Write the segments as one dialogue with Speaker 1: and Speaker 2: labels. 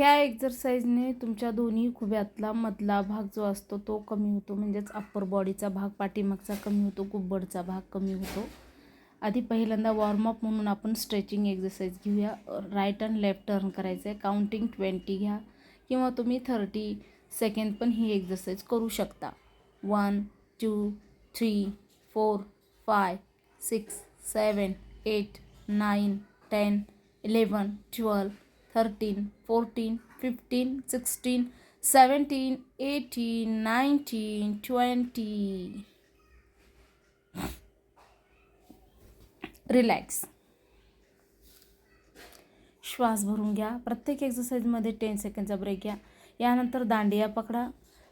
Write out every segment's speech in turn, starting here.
Speaker 1: ह्या एक्झरसाईजने तुमच्या दोन्ही खुब्यातला मधला भाग जो असतो तो कमी होतो. म्हणजेच अप्पर बॉडीचा भाग पाठीमागचा कमी होतो कुब्बडचा भाग कमी होतो. आधी पहिल्यांदा वॉर्मअप म्हणून आपण स्ट्रेचिंग एक्झरसाईज घेऊया. राईट अँड लेफ्ट टर्न करायचं आहे काउंटिंग ट्वेंटी घ्या. किंवा तुम्ही थर्टी सेकंड पण ही एक्झरसाईज करू शकता. One two three four five six seven eight nine ten eleven twelve thirteen fourteen fifteen sixteen seventeen eighteen nineteen twenty relax श्वास भरून घ्या. प्रत्येक एक्सरसाइजमध्ये टेन सेकंडचा ब्रेक घ्या. यानंतर दांडिया पकडा.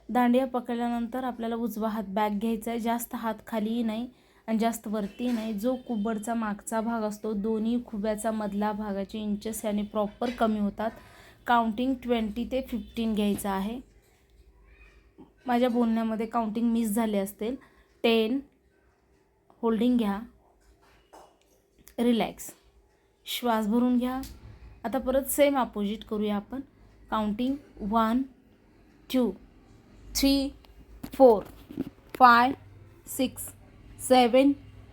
Speaker 1: दांडिया पकडल्यानंतर आपल्याला उजवा हात बॅक घ्यायचा आहे. जास्त हात खालीही नाही. आणि जास्त वरती नाही जो कुबडचा मागचा भाग असतो दोन्ही खुब्याचा मधला भागाचे इंचेस याने प्रॉपर कमी होतात. काउंटिंग ट्वेंटी ते फिफ्टीन घ्यायचं आहे. माझ्या बोलण्यामध्ये काउंटिंग मिस झाले असतील. टेन होल्डिंग घ्या. रिलॅक्स श्वास भरून घ्या. आता परत सेम अपोजिट करूया आपण. Counting one two three four five six seven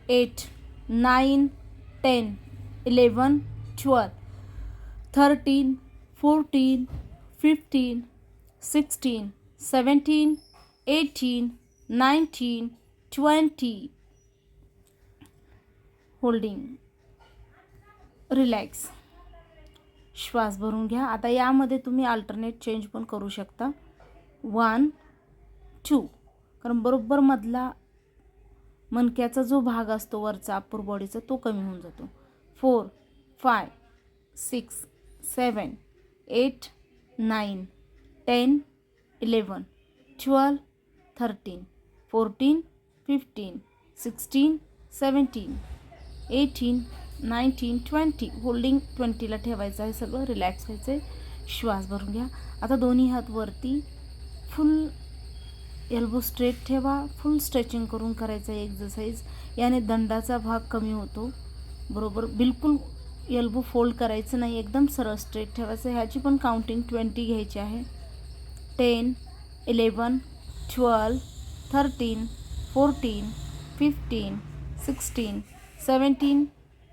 Speaker 1: eight nine ten eleven twelve thirteen fourteen fifteen sixteen seventeen eighteen nineteen twenty. Holding. Relax. श्वास भरून घ्या. आता यामध्ये तुम्ही अल्टरनेट चेंज पण करू शकता. One two. कारण बरोबर मधला मणक्याचा जो भाग असतो वरचा अप्पर बॉडीचा तो कमी होऊन जातो. Four five six seven eight nine ten eleven twelve thirteen fourteen fifteen sixteen seventeen eighteen nineteen twenty holding ट्वेंटीला ठेवायचं आहे सगळं रिलॅक्स व्हायचं आहे श्वास भरून घ्या. आता दोन्ही हात वरती फुल एल्बो स्ट्रेट ठेवा. फुल स्ट्रेचिंग करून करायचं आहे एक्झरसाईज याने दंडाचा भाग कमी होतो. बरोबर? बिलकुल एल्बो फोल्ड करायचं नाही. एकदम सरळ स्ट्रेट ठेवायचं. ह्याची पण काउंटिंग ट्वेंटी घ्यायची आहे. Ten eleven twelve thirteen fourteen fifteen sixteen seventeen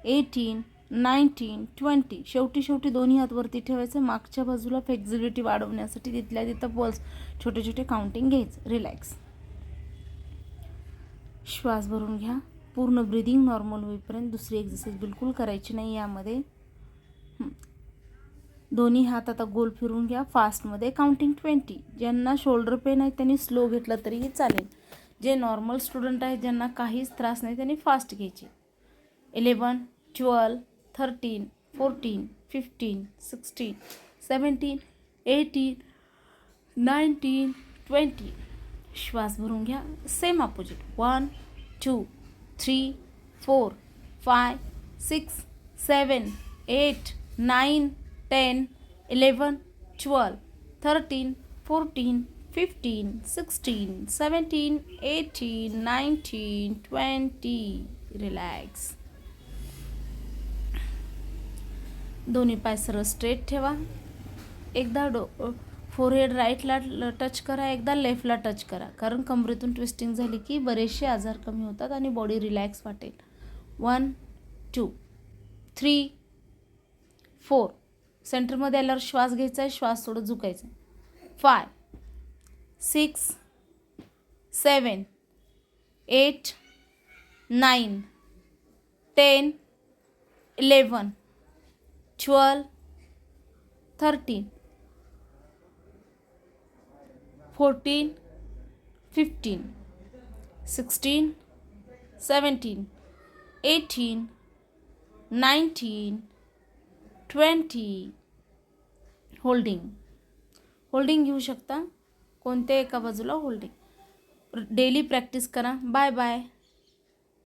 Speaker 1: eighteen nineteen twenty शेवटी शेवटी दोन्ही हात वरती ठेवायचं मागच्या बाजूला फ्लेक्झिबिलिटी वाढवण्यासाठी तिथल्या तिथं पल्स छोटे छोटे काउंटिंग घ्यायचं रिलॅक्स श्वास भरून घ्या पूर्ण ब्रिदिंग नॉर्मल होईपर्यंत दुसरी एक्झरसाईज बिलकुल करायची नाही यामध्ये. दोन्ही हात आता गोल फिरून घ्या फास्टमध्ये काउंटिंग ट्वेंटी ज्यांना शोल्डर पेन आहे त्यांनी स्लो घेतलं तरीही चालेल. जे नॉर्मल स्टुडंट आहेत ज्यांना काहीच त्रास नाही त्यांनी फास्ट घ्यायचे. Eleven twelve thirteen fourteen fifteen sixteen seventeen eighteen nineteen twenty श्वास भरून घ्या. Same opposite one two three four five six seven eight nine ten eleven twelve thirteen fourteen fifteen sixteen seventeen eighteen nineteen twenty relax दोन्ही पाय सरळ straight ठेवा. एकदा डो forehead राईटला touch करा एकदा लेफ्टला टच करा. कारण कमरेतून ट्विस्टिंग झाली की बरेचसे आजार कमी होतात आणि बॉडी रिलॅक्स वाटेल. वन टू थ्री फोर सेंटरमध्ये आल्यावर श्वास घ्यायचा आहे श्वास थोडं झुकायचा आहे five six seven eight nine ten eleven twelve thirteen fourteen fifteen sixteen seventeen eighteen nineteen twenty holding holding घेऊ शकता. एका बाजूला होल्डिंग डेली प्रॅक्टिस करा. Bye bye